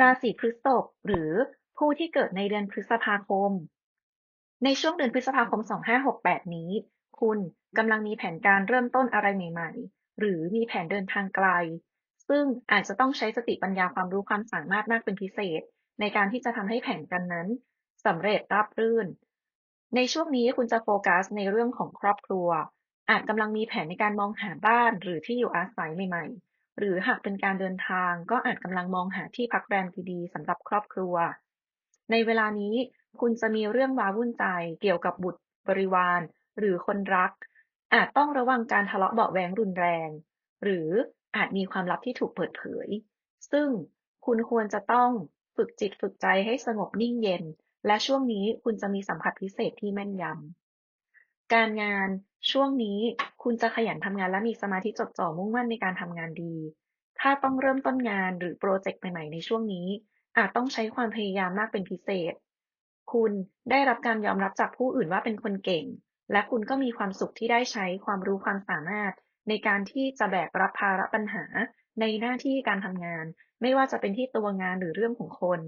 ราศีพฤษภหรือผู้ที่เกิดในเดือนพฤษภาคม ในช่วงเดือนพฤษภาคม 2568 นี้ คุณกำลังมีแผนการเริ่มต้นอะไรใหม่ๆ หรือมีแผนเดินทางไกล ซึ่งอาจจะต้องใช้สติปัญญาความรู้ความสามารถมากเป็นพิเศษ ในการที่จะทำให้แผนการนั้นสำเร็จราบรื่น ในช่วงนี้คุณจะโฟกัสในเรื่องของครอบครัว อาจกำลังมีแผนในการมองหาบ้านหรือที่อยู่อาศัยใหม่ๆ หรือหากเป็นการเดินทางก็อาจกำลังมองหาที่พักแรมดีๆสำหรับครอบครัว ในเวลานี้คุณจะมีเรื่องว้าวุ่นใจเกี่ยวกับบุตรบริวาร หรือคนรัก อาจต้องระวังการทะเลาะเบาแวงรุนแรง หรืออาจมีความลับที่ถูกเปิดเผย ซึ่งคุณควรจะต้องฝึกจิตฝึกใจให้สงบนิ่งเย็น และช่วงนี้คุณจะมีสัมผัสพิเศษที่แม่นยำการงานช่วงนี้ คุณจะขยันทำงานและมีสมาธิจดจ่อมุ่งมั่นในการทำงานดี ถ้าต้องเริ่มต้นงานหรือโปรเจกต์ใหม่ ๆ ในช่วงนี้ อาจต้องใช้ความพยายามมากเป็นพิเศษ คุณได้รับการยอมรับจากผู้อื่นว่าเป็นคนเก่ง และคุณก็มีความสุขที่ได้ใช้ความรู้ความสามารถ ในการที่จะแบกรับภาระปัญหา ในหน้าที่การทำงาน ไม่ว่าจะเป็นที่ตัวงานหรือเรื่องของคน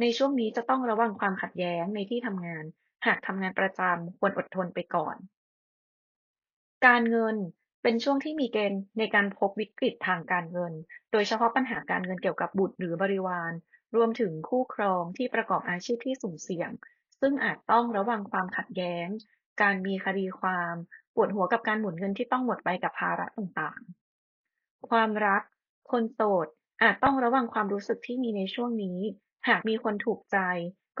ในช่วงนี้จะต้องระวังความขัดแย้งในที่ทำงาน หากทำงานประจำควรอดทนไปก่อน การเงินเป็นช่วงที่มีเกณฑ์ในการพบวิกฤตทางการเงิน โดยเฉพาะปัญหาการเงินเกี่ยวกับบุตรหรือบริวาร รวมถึงคู่ครองที่ประกอบอาชีพที่สุ่มเสี่ยง ซึ่งอาจต้องระวังความขัดแย้ง การมีคดีความ ปวดหัวกับการหมุนเงินที่ต้องหมดไปกับภาระต่างๆ ความรัก คนโสดอาจต้องระวังความรู้สึกที่มีในช่วงนี้ หากมีคนถูกใจ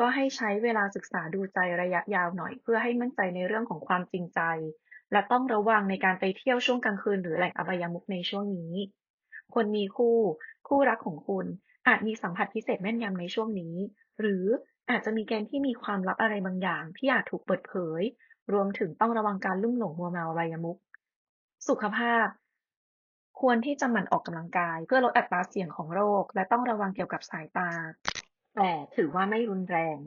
ก็ให้ใช้เวลาศึกษาดูใจระยะยาวหน่อย เพื่อให้มั่นใจในเรื่องของความจริงใจ และต้องระวังในการไปเที่ยวช่วงกลางคืนหรือแหล่งอบายมุขในช่วงนี้ คนมีคู่ คู่รักของคุณอาจมีสัมผัสพิเศษแม่นยำในช่วงนี้ หรืออาจจะมีเกณฑ์ที่มีความลับอะไรบางอย่างที่อาจถูกเปิดเผย รวมถึงต้องระวังการลุ่มหลงมัวเมาอบายมุขสุขภาพ ควรที่จะหมั่นออกกำลังกาย เพื่อลดอัตราเสี่ยงของโรค และต้องระวังเกี่ยวกับสายตา แต่ถือว่าไม่รุนแรง